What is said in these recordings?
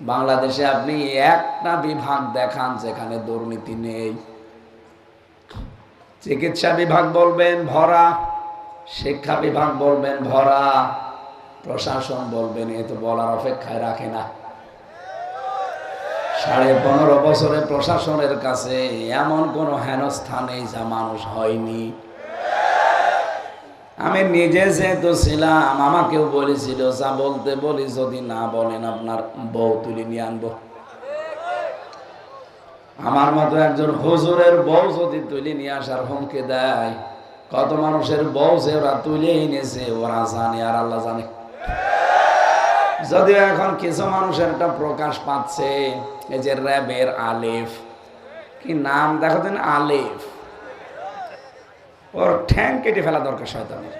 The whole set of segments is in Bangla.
বাংলাদেশে আপনি একটা বিভাগ দেখান যেখানে দুর্নীতি নেই। চিকিৎসা বিভাগ বলবেন ভরা, শিক্ষা বিভাগ বলবেন ভরা, প্রশাসন বলবেন এ তো বলার অপেক্ষায় রাখে না। সাড়ে পনেরো বছরে প্রশাসনের কাছে এমন কোনো হেনস্থা নেই যা মানুষ হয়নি। আমি নিজে যেহেতু ছিলাম, আমাকেও বলেছিল, যা বলতে বলি, যদি না বলেন আপনার বউ তুলে নিয়ে আনব। আমার মতো একজন হুজুরের বউ যদি তুলে নিয়ে আসার হুমকি দেয়, কত মানুষের বউ যে ওরা তুলে এনেছে, ওরা জানে আর আল্লাহ জানে। যদিও এখন কিছু মানুষের একটা প্রকাশ পাচ্ছে, এই যে র্যাবের আলেফ। কি নাম? দেখো দিন আলেফ। ওর ঠ্যাং কেটে ফেলা দরকার, শয়তানের।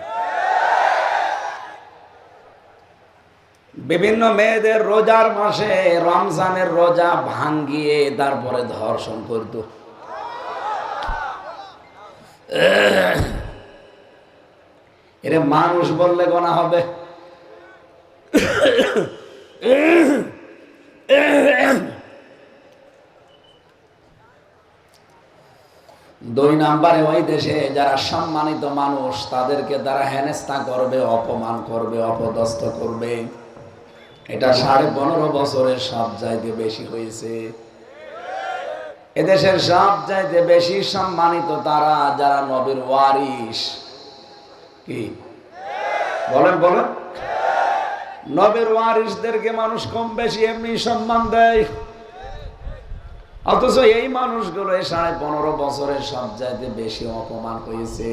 বিভিন্ন মেয়েদের রোজার মাসে রমজানের রোজা ভাঙ্গিয়ে তারপরে ধর্ষণ করত। এরে মানুষ বললে গোনা হবে। দুই নাম্বারে ওই দেশে যারা সম্মানিত মানুষ, তাদেরকে তারা হেনস্থা করবে, অপমান করবে, অপদস্থ করবে। এটা সাড়ে পনেরো বছরের সব চাইতে বেশি হয়েছে। এদেশের সব চাইতে বেশি সম্মানিত তারা, যারা নবীর ওয়ারিস কি? বলেন বলেন। নবীর ওয়ারিসদেরকে মানুষ কম বেশি এমনি সম্মান দেয়। অথচ এই মানুষগুলো এই সাড়ে পনেরো বছরের সব চাইতে বেশি অপমান হয়েছে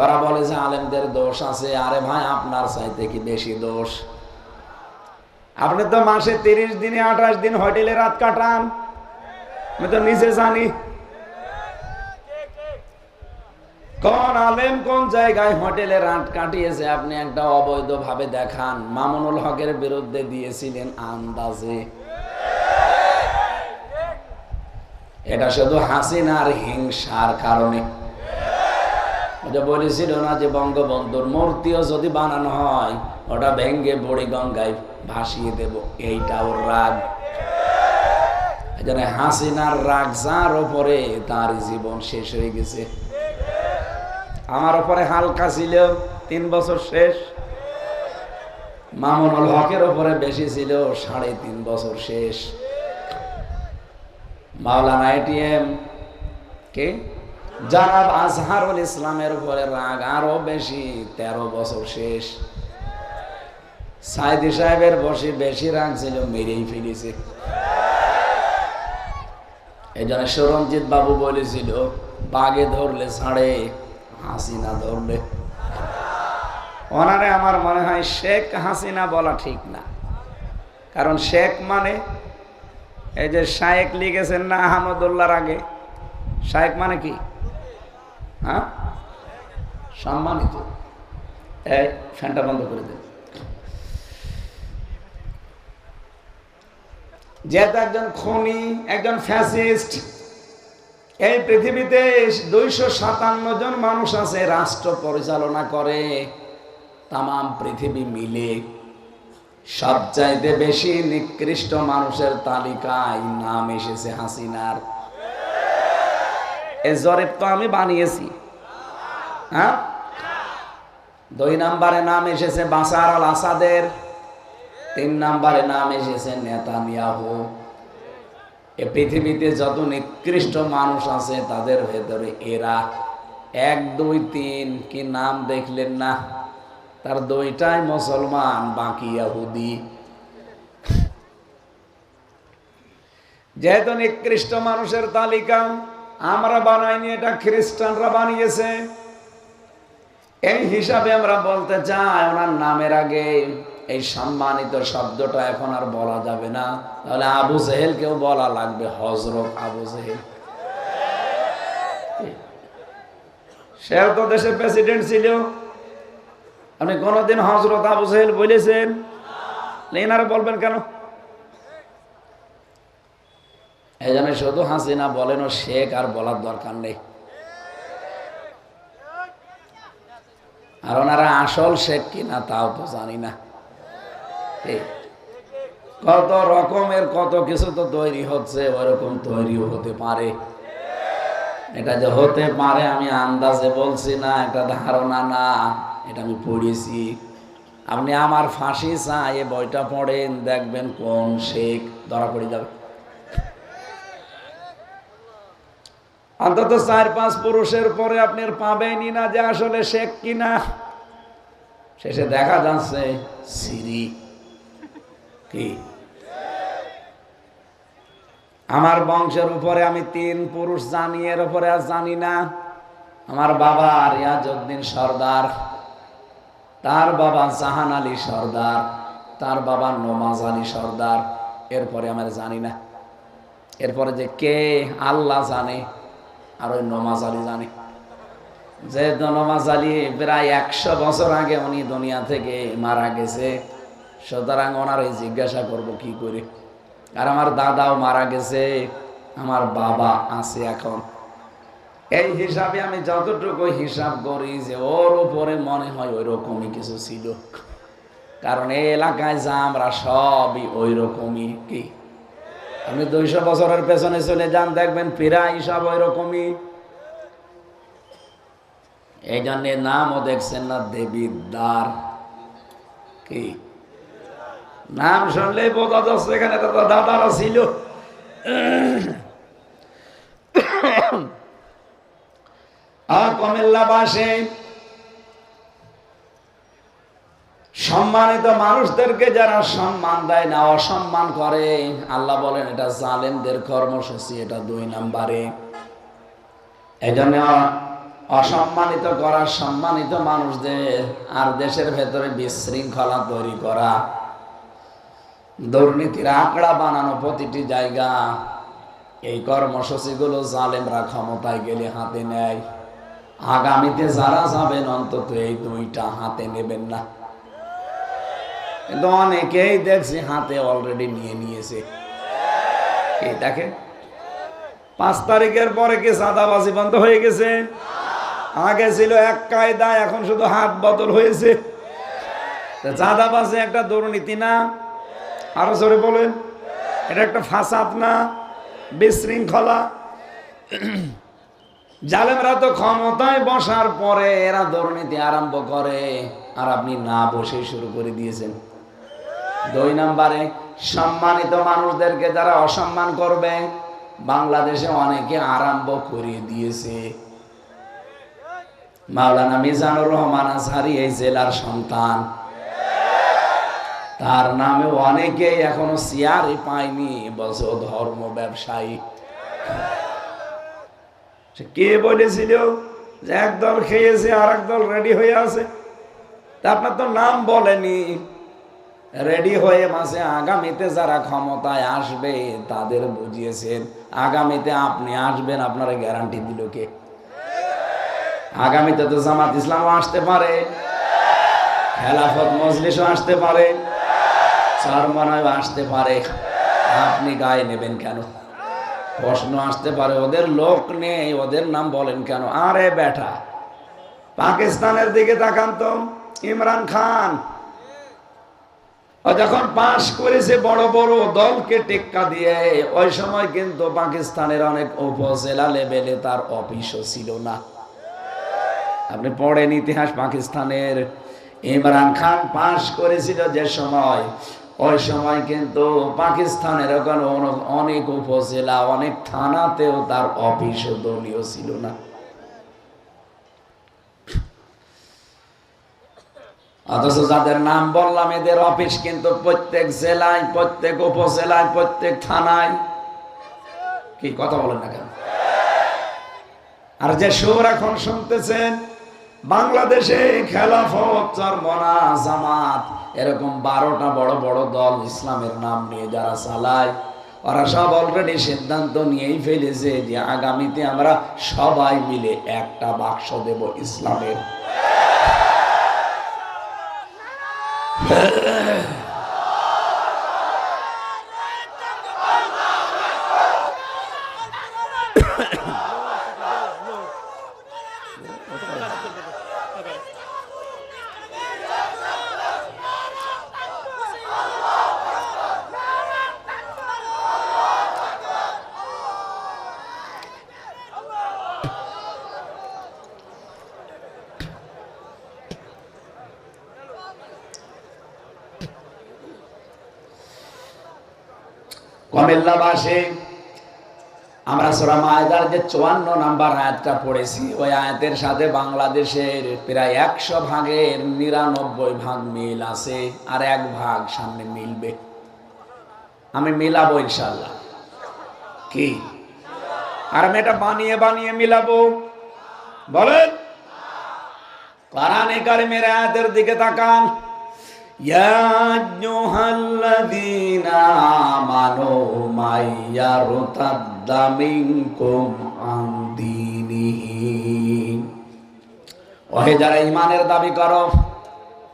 ওরা বলে যে আলেমদের দোষ আছে, আরে ভাই, আপনার চাইতে কি বেশি দোষ? আপনি তো মাসে তিরিশ দিনে আঠাশ দিন হোটেলে রাত কাটান। আমি তো নিজে জানি। কোন আলেম কোন জায়গায় হোটেলে রাত কাটিয়েছে, আপনি একটা অবৈধ ভাবে দেখান। মামুনুল হকের বিরুদ্ধে দিয়েছিলেন আন্দাজে। এটা শুধু হাসিনার হিংসার কারণে। এটা বলেছিল না যে বঙ্গবন্ধুর মূর্তিও যদি বানানো হয়, ওটা ভেঙ্গে বড়ি গঙ্গায় ভাসিয়ে দেব। এইটা ওর রাগ এখানে হাসিনার রাগ যার ওপরে তার জীবন শেষ হয়ে গেছে। আমার ওপরে হালকা ছিল, তিন বছর শেষ। মামুনুল হকের ওপরে বেশি ছিল, সাড়ে তিন বছর শেষ। মাওলানা এটিএম কে? জানাব আজহারুল ইসলামের উপরে রাগ আরও বেশি, তেরো বছর শেষ। সাইদি সাহেবের বসে বেশি রাগ ছিল, মেরেই ফেলেছে। এই জন্য সুরঞ্জিত বাবু বলেছিল, বাগে ধরলে ছাড়ে, হাসিনা ধরলে ওনারে আমার মনে হয় শেখ হাসিনা বলা ঠিক না। কারণ শেখ মানে এই যে শায়েক লিখেছেন না আহমদুল্লাহর আগে। শায়েক মানে কি? হ্যাঁ? সম্মানিত। এই ফ্যানটা বন্ধ করে দেন। যেহেতু একজন খনি, একজন ফ্যাসিস্ট, এই পৃথিবীতে দুইশো সাতান্ন জন মানুষ আছে, রাষ্ট্র পরিচালনা করে তাম পৃথিবী মিলে। সবচাইতে বেশি নিকৃষ্ট মানুষের তালিকায় নাম এসেছে হাসিনার। এ জরিপ তো আমি বানিয়েছি। হ্যাঁ? দুই নাম্বারে নাম এসেছে বাসার আল আসাদের, তিন নাম্বারে নাম এসেছে নেতানিয়াহু। এ পৃথিবীতে যত নিকৃষ্ট মানুষ আছে তাদের ভেতরে এরা এক, দুই, তিন, কি নাম দেখলেন না? তার দুইটাই মুসলমান, বাকি ইহুদি। যেহেতু নিকৃষ্ট মানুষের তালিকা, আমরা বানাইনি, এটা খ্রিস্টানরা বানিয়েছে। এই হিসাবে আমরা বলতে চাই, ওনার নামের আগে এই সম্মানিত শব্দটা এখন আর বলা যাবে না। তাহলে আবু জেহেল কেউ বলা লাগবে হজরত আবু জেহেল। সেও তো দেশের প্রেসিডেন্ট ছিল। আপনি কোনোদিন হজরত আবু সাহেল বলেছেন? এনারা বলবেন কেন? এই জন্য শুধু হাসিনা বলেন, ও শেখ আর বলার দরকার নেই। আর ওনারা আসল শেখ কিনা তাও তো জানি না। কত রকমের কত কিছু তো তৈরি হচ্ছে, ওরকম তৈরিও হতে পারে। এটা যে হতে পারে, আমি আন্দাজে বলছি না, একটা ধারণা না। এটা আমি পড়েছি। আপনি আমার ফাঁসি চাই এ বইটা পড়েন, দেখবেন কোন শেখ ধরা পড়ে যাবে। অন্তত চার পাঁচ পুরুষের পরে আপনি পাবেনই না যে আসলে শেখ কিনা। শেষে দেখা যাচ্ছে সিরি কি? আমার বংশের উপরে আমি তিন পুরুষ জানি, এর উপরে আর জানি না। আমার বাবা আর রিয়াজউদ্দিন সর্দার। তার বাবা জাহান আলী সর্দার, তার বাবা নমাজ আলী সর্দার। এরপরে আমার জানি না। এরপরে যে কে আল্লাহ জানে আর ওই নমাজ আলী জানে। যে নমাজ আলী প্রায় একশো বছর আগে উনি দুনিয়া থেকে মারা গেছে, সুতরাং ওনার ওই জিজ্ঞাসা করব কি করে? আর আমার দাদাও মারা গেছে, আমার বাবা আছে এখন। এই হিসাবে আমি যতটুকু হিসাব করি যে ওর উপরে মনে হয় ওই রকমই কিছু ছিল। কারণ এই এলাকায় যা আমরা সবই ওই রকমই কি? আপনি দুইশো বছরের পেছনে চলে যান, দেখবেন প্রায় সব ওই রকমই এই জন্য নামও দেখছেন না দেবীর দ্বার কি? নাম শুনলেই বোঝা যাচ্ছে এখানে দাদারা ছিল। কমেল্লাবাসে সম্মানিত মানুষদেরকে যারা সম্মান দেয় না, অসম্মান করে, আল্লাহ বলেন এটা জালেমদের কর্মসূচি, এটা দুই নাম্বারে। এই জন্য অসম্মানিত করা, সম্মানিত মানুষদের আর দেশের ভেতরে বিশৃঙ্খলা তৈরি করা, দুর্নীতির আঁকড়া বানানো প্রতিটি জায়গা, এই কর্মসূচিগুলো জালেমরা ক্ষমতায় গেলে হাতে নেয়। আগামীতে যারা যাবেন, অন্তত এই দুইটা হাতে নেবেন না। কিন্তু অনেকেই দেখছি হাতে অলরেডি নিয়ে নিয়েছে। দেখেন, পাঁচ তারিখের পরে কি সাদাবাজি বন্ধ হয়ে গেছে? আগে ছিল এক কায়দা, এখন শুধু হাত বদল হয়েছে। চাঁদাবাজি একটা দুর্নীতি না? আরও জোরে বলেন। এটা একটা ফাসাদ না? বিশৃঙ্খলা? জালেমরা তো ক্ষমতায় বসার পরে এরা দুর্নীতি আরম্ভ করে। আর আপনি না বসে শুরু করে দিয়েছেন। দুই নম্বরে, সম্মানিত মানুষদেরকে যারা অসম্মান করবে, বাংলাদেশে অনেকে আরম্ভ করে দিয়েছে। মাওলানা মিজানুর রহমান আজহারি এই জেলার সন্তান। তার নামে অনেকে এখনও চেয়ারই পায়নি, বছর ধর্ম ব্যবসায়ী। সে কে বলেছিল যে একদল খেয়েছে আর একদল রেডি হয়ে আছে? তা আপনার তো নাম বলেনি। রেডি হয়ে মাসে আগামীতে যারা ক্ষমতায় আসবে, তাদের বুঝিয়েছেন, আগামীতে আপনি আসবেন, আপনারা গ্যারান্টি দিল কে? আগামীতে তো জামাত ইসলামও আসতে পারে। খেলাফত মজলিসও আসতে পারে। চরমনায় আসতে পারে। আপনি গায়ে নেবেন কেন? প্রশ্ন আসতে পারে, ওদের লোক নেই, ওদের নাম বলেন কেন? আরে বেটা, পাকিস্তানের দিকে তাকান তো, ইমরান খান। যখন পাশ করেছে বড় বড় দলকে টেক্কা দিয়ে, ওই সময় কিন্তু পাকিস্তানের অনেক উপজেলা লেভেলে তার অফিসও ছিল না। আপনি পড়েন ইতিহাস পাকিস্তানের। ইমরান খান পাশ করেছিল যে সময় ওই সময় কিন্তু পাকিস্তানের ওখানে অনেক উপজেলা, অনেক থানাতেও তার অফিস দলীয় ছিল না। অথচ যাদের নাম বললাম, এদের অফিস কিন্তু প্রত্যেক জেলায়, প্রত্যেক উপজেলায়, প্রত্যেক থানায়। কি কথা বলেন না কেন? আর যে সুর এখন শুনতেছেন, বাংলাদেশে খেলাফত চরমনা জামাত। এরকম বারোটা বড় বড় দল ইসলামের নাম নিয়ে যারা চালায়, ওরা সব অলরেডি সিদ্ধান্ত নিয়েই ফেলেছে যে আগামীতে আমরা সবাই মিলে একটা বাক্স দেব ইসলামের। কমিল্লাবাসী আমরা সোরা মায়দার যে চুয়ান্ন নাম্বার আয়াতটা পড়েছি, ওই আয়াতের সাথে বাংলাদেশের প্রায় একশো ভাগের নিরানব্বই ভাগ মিল আছে আর এক ভাগ সামনে মিলবে। আমি মিলাবো ইনশাল্লাহ কি? আর আমি এটা বানিয়ে বানিয়ে মিলাবো। বলেন। কোরআনে কারিমের আয়াতের দিকে তাকান। যারা ইমানের দাবি করো,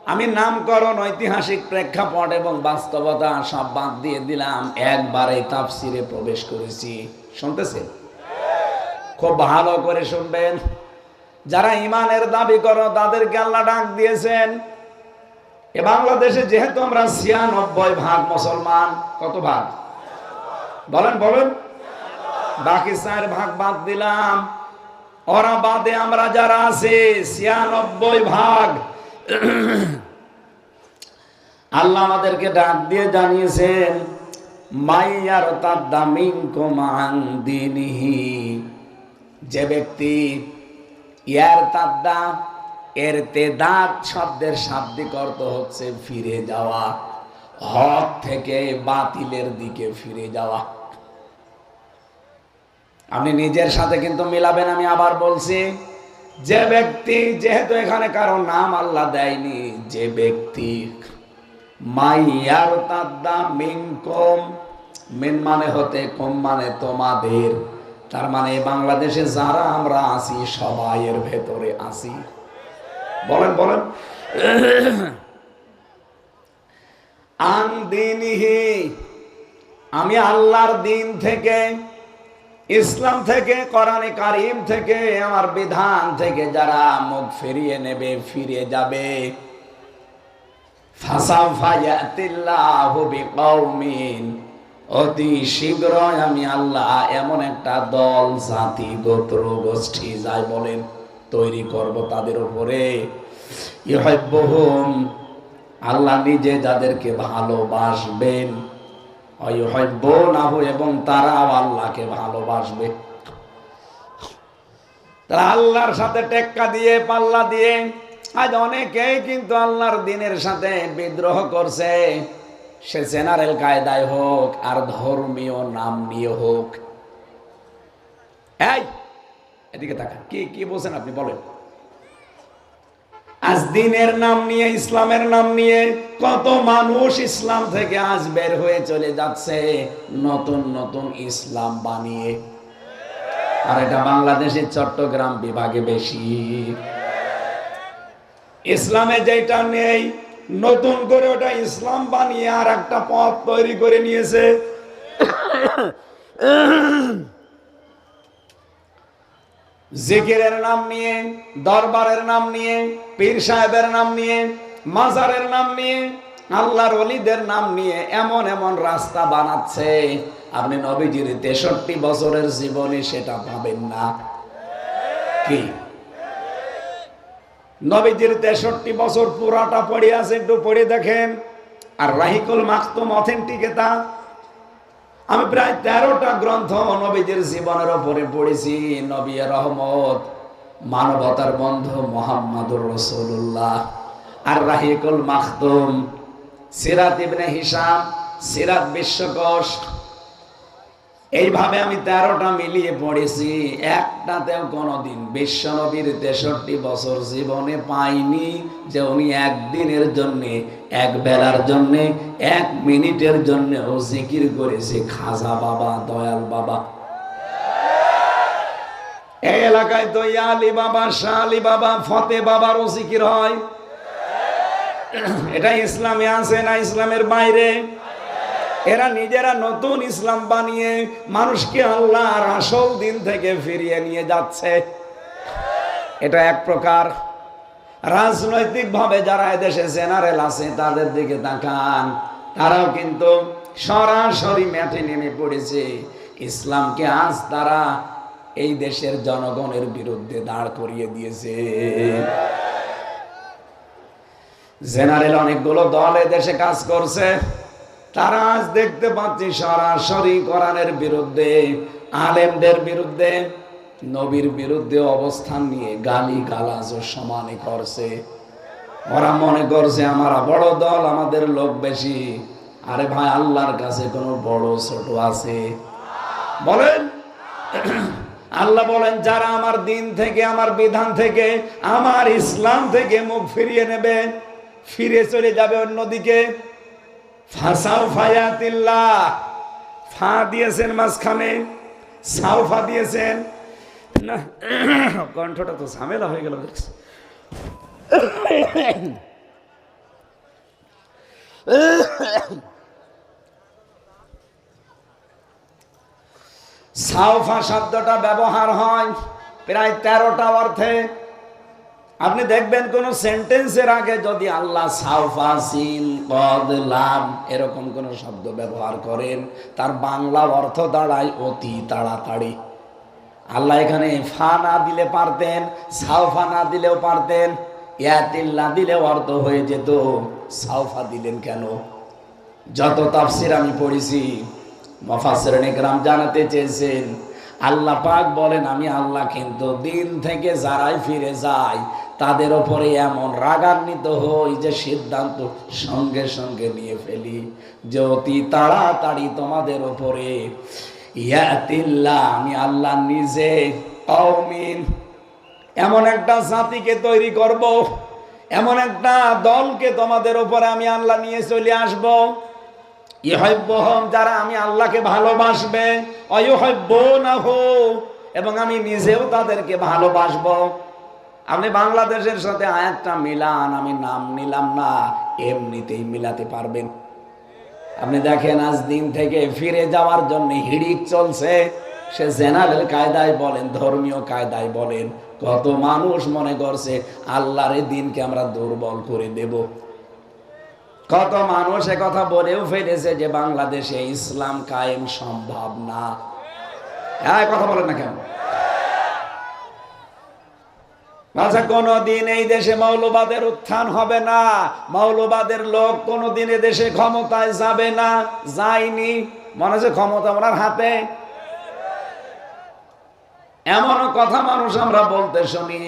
আমি নামকরণ, ঐতিহাসিক প্রেক্ষাপট এবং বাস্তবতা সব বাদ দিয়ে দিলাম, একবারে তাফসিরে প্রবেশ করেছি। শুনতেছেন? খুব ভালো করে শুনবেন। যারা ইমানের দাবি করো, তাদেরকে আল্লাহ ডাক দিয়েছেন এ বাংলাদেশে যেহেতু আমরা ছিয়ানব্বই ভাগ মুসলমান, কত ভাগ? বলেন বলেন। বাকি চার ভাগ বাদ দিলাম। ওরা বাদে আমরা যারা আছি, ছিয়ানব্বই ভাগ। আল্লাহ আমাদেরকে ডাক দিয়ে জানিয়েছেন, মাইয়ার তার দামিন কমান দিনহি। যে ব্যক্তি ইয়ার তাদ্দা এর তেদাত শব্দের শাব্দিক অর্থ হচ্ছে ফিরে যাওয়া, হক থেকে বাতিলের দিকে ফিরে যাওয়া। আপনি নিজের সাথে কিন্তু মিলাবেন, আমি আবার বলছি, যে ব্যক্তি যেহেতু এখানে কারও নাম আল্লাহ দেয়নি, যে ব্যক্তি মাইয়ার তাদ্দা মিন কম মিন মানে হতে কম মানে তোমাদের, তার মানে বাংলাদেশে যারা আমরা আছি সবাই এর ভেতরে আছি। বলেন বলেন। আন দিনহি, আমি আল্লাহর দিন থেকে, ইসলাম থেকে, কোরআনে কারিম থেকে, আমার বিধান থেকে যারা মুখ ফিরিয়ে নেবে, ফিরে যাবে। অতি শীঘ্রই আমি আল্লাহ এমন একটা দল, জাতি, গোত্র, গোষ্ঠী, যাই বলেন। তৈরি করব তাদের উপরে। ইহব্বহুম আল্লাহ নিজে যাদেরকে ভালোবাসবেন। অয়হব্বনাহু এবং তারাও আল্লাহকে ভালোবাসবে। তারা আল্লাহর সাথে টেক্কা দিয়ে, পাল্লা দিয়ে, আজ অনেকেই কিন্তু আল্লাহর দিনের সাথে বিদ্রোহ করছে। সে জেনারেল কায়দায় হোক, আর ধর্মীয় নাম নিয়ে হোক। এই এদিকে তাকান। কি কি বলছেন আপনি? বলেন। আজ দিনের নাম নিয়ে, ইসলামের নাম নিয়ে কত মানুষ ইসলাম থেকে আজ বের হয়ে চলে যাচ্ছে নতুন নতুন ইসলাম বানিয়ে। আর এটা বাংলাদেশের চট্টগ্রাম বিভাগে বেশি। ইসলামে যেটা নেই, নতুন করে ওটা ইসলাম বানিয়ে আর একটা পথ তৈরি করে নিয়েছে। জিকিরের নাম নিয়ে, দরবারের নাম নিয়ে, পীর সাহেবের নাম নিয়ে, মাজারের নাম নিয়ে, আল্লাহর অলিদের নাম নিয়ে এমন এমন রাস্তা বানাচ্ছে। আপনি নবীজির তেষট্টি বছরের জীবনে সেটা পাবেন না। কি? নবীজির তেষট্টি বছর পুরাটা পড়ে আছে, একটু পড়ে দেখেন। আর রাহিকুল মাকতুম অথেন্টিক এটা আমি প্রায় তেরোটা গ্রন্থ নবীদের জীবনের ওপরে পড়েছি নবী রহমত, মানবতার বন্ধু মোহাম্মদুর রসুল্লাহ আর রাহিকুল মাহতুম সিরাত ইবনে হিসাম সিরাত বিশ্বকোষ এইভাবে আমি তেরোটা মিলিয়ে পড়েছি। একটাতেও কোনোদিন বিশ্বনবীর তেষট্টি বছর জীবনে পাইনি যে উনি একদিনের জন্যে, এক বেলার জন্যে, এক মিনিটের জন্য ও জিকির করেছে, খাজা বাবা, দয়াল বাবা। এই এলাকায় তো ইয়ালি বাবা শাহ বাবা, ফতে বাবারও জিকির হয়। এটা ইসলামে আছে না ইসলামের বাইরে? এরা নিজেরা নতুন ইসলাম বানিয়ে মানুষকে আল্লাহর আসল দিন থেকে ফিরিয়ে নিয়ে যাচ্ছে। এটা এক প্রকার। রাজনৈতিক ভাবে যারা এদেশে জেনারেল আছে, তাদের দিকে তাকান। তারাও কিন্তু সরাসরি ম্যাটে নেমে পড়েছে। ইসলামকে আজ তারা এই দেশের জনগণের বিরুদ্ধে দাঁড় করিয়ে দিয়েছে। জেনারেল অনেকগুলো দল এদেশে কাজ করছে। তারা আজ দেখতে পাচ্ছি সরাসরি কোরআনের বিরুদ্ধে, আলেমদের বিরুদ্ধে, নবীর বিরুদ্ধে অবস্থান নিয়ে গালি গালাজ ও সমানে করছে। ওরা মনে করছে, আমার বড় দল, আমাদের লোক বেশি। আরে ভাই, আল্লাহর কাছে কোনো বড় ছোট আছে? বলেন। আল্লাহ বলেন, যারা আমার দিন থেকে, আমার বিধান থেকে, আমার ইসলাম থেকে মুখ ফিরিয়ে নেবে, ফিরে চলে যাবে অন্যদিকে ফাসাও ফায়াতিল্লাহ ফা দিয়েছেন মাঝখানে, সাউফা দিয়েছেন। কণ্ঠটা তো ঝামেলা হয়ে গেল সাউফা শব্দটা ব্যবহার হয় প্রায় তেরোটা অর্থে। আপনি দেখবেন কোন সেন্টেন্সের আগে যদি আল্লাহ এরকম কোন শব্দ ব্যবহার করেন, তার বাংলা অর্থ দাঁড়ায় অতি তাড়াতাড়ি। আল্লাহ এখানে ফা না দিলে পারতেন সাউফা না দিলেও পারতেন, ইয়াতিল না দিলেও অর্থ হয়ে যেত সাউফা দিলেন কেন? যত তাফসির আমি পড়েছি মফাসের গ্রাম জানাতে চেয়েছেন, আল্লাহ পাক বলেন, আমি আল্লাহ কিন্তু দিন থেকে যারাই ফিরে যায় তাদের ওপরে এমন রাগান্বিত হই যে সিদ্ধান্ত সঙ্গে সঙ্গে নিয়ে ফেলি। যে অতি তাড়াতাড়ি তোমাদের ওপরে ইয়াতিল্লাহ আমি আল্লাহ নিজে এমন একটা জাতিকে তৈরি করব, এমন একটা দলকে তোমাদের ওপরে আমি আল্লাহ নিয়ে চলে আসব। যারা আমি আল্লাহকে ভালোবাসবে অয়হব্য না হো এবং আমি নিজেও তাদেরকে ভালোবাসবো। আপনি বাংলাদেশের সাথে আয়াতটা মিলান, আমি নাম নিলাম না, এমনিতেই মিলাতে পারবেন। আপনি দেখেন আজ দিন থেকে ফিরে যাওয়ার জন্য হিড়িক চলছে। সে জেনারেল কায়দায় বলেন, ধর্মীয় কায়দায় বলেন, কত মানুষ মনে করছে আল্লাহর দিনকে আমরা দুর্বল করে দেব। কত মানুষ কথা বলেও ফেলেছে যে বাংলাদেশে ইসলাম কায়েম সম্ভব না। হ্যাঁ কথা বলেন না কেন? আচ্ছা কোনদিন এই দেশে মৌলবাদের উত্থান হবে না। মৌলবাদের লোক এ দেশে ক্ষমতায় যাবে না, যায়নি। মনে হচ্ছে ক্ষমতা ওনার হাতে? এমন কথা মানুষ আমরা বলতে শুনি,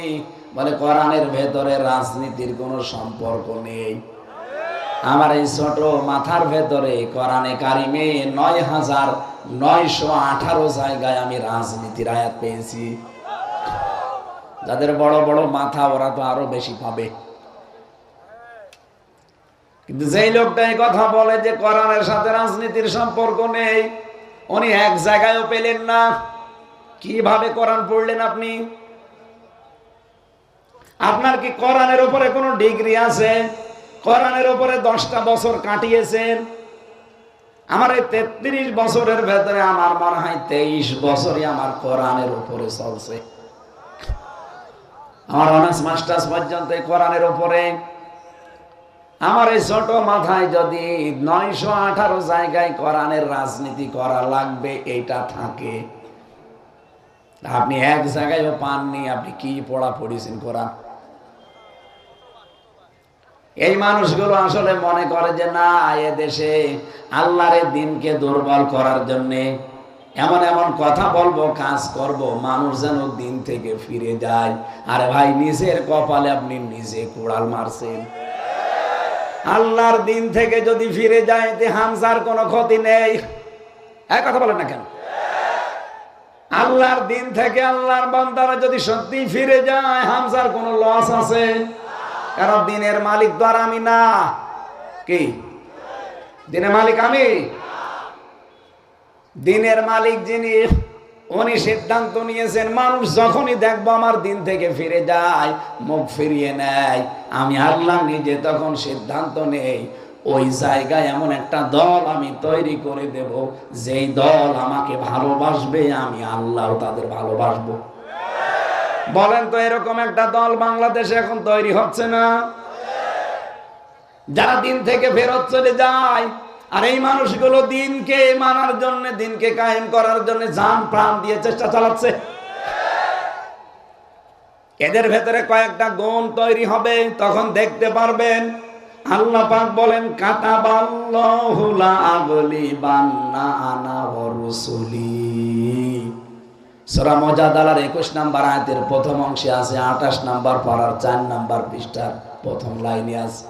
বলে কোরআনের ভেতরে রাজনীতির কোনো সম্পর্ক নেই। আমার এই ছোট মাথার ভেতরে কোরআনে কারিমে নয় হাজার নয়শো আঠারো জায়গায় আমি রাজনীতির আয়াত পেয়েছি। যাদের বড় বড় মাথা ওরা তো আরও বেশি পাবে। কিন্তু যেই লোকটা এই কথা বলে যে কোরআনের সাথে রাজনীতির সম্পর্ক নেই, উনি এক জায়গায়ও পেলেন না। কীভাবে কোরআন পড়লেন আপনি? আপনার কি কোরআনের উপরে কোনো ডিগ্রি আছে? কোরআনের উপরে দশটা বছর কাটিয়েছেন? আমার এই তেত্রিশ বছরের ভেতরে আমার মনে হয় তেইশ বছরই আমার কোরআনের উপরে চলছে। আমার অনার্স, মাস্টার্স পর্যন্ত এই কোরআনের উপরে। আমার এই ছোট মাথায় যদি নয়শো আঠারো জায়গায় কোরআনের রাজনীতি করা লাগবে এইটা থাকে। আপনি এক জায়গায়ও পাননি, আপনি কি পড়া পড়েছেন কোরআন? এই মানুষগুলো আসলে মনে করে যে না, এ দেশে আল্লাহরের দিনকে দুর্বল করার জন্যে এমন এমন কথা বলব, কাজ করব, মানুষ যেন দিন থেকে ফিরে যায়। আরে ভাই, নিজের কপালে আপনি নিজে কোড়াল মারছেন। আল্লাহর দিন থেকে যদি ফিরে যায় তে হামসার কোনো ক্ষতি নেই। এক কথা বলেন না কেন? আল্লাহর দিন থেকে আল্লাহর বান্দারা যদি সত্যি ফিরে যায় হামসার কোনো লস আছে? কারণ দিনের মালিক আর আমি না। কি? দিনের মালিক আমি? দিনের মালিক যিনি, উনি সিদ্ধান্ত নিয়েছেন, মানুষ যখনই দেখব আমার দিন থেকে ফিরে যায়, মুখ ফিরিয়ে নেয়। আমি আল্লাহ নিজে তখন সিদ্ধান্ত নেই, ওই জায়গায় এমন একটা দল আমি তৈরি করে দেব, যেই দল আমাকে ভালোবাসবে, আমি আল্লাহ তাদের ভালোবাসবো। বলেন তো এরকম একটা দল বাংলাদেশে এখন তৈরি হচ্ছে না? যারা দিন থেকে ফেরত চলে যায় আর এই মানুষগুলো দিনকে মানার জন্য, দিনকে কায়েম করার জন্য যান প্রাণ দিয়ে চেষ্টা চালাচ্ছে। এদের ভেতরে কয়েকটা গুণ তৈরি হবে, তখন দেখতে পারবেন, আল্লাহ পাক বলেন, কাতাবাল্লাহু লা আগলিবান্না আনা ওয়া রুসুলি। সূরা মুজাদালার 21 নাম্বার আয়াতের প্রথম অংশে আছে 28 নাম্বার পারার 4 নাম্বার পৃষ্ঠার প্রথম লাইনে আছে।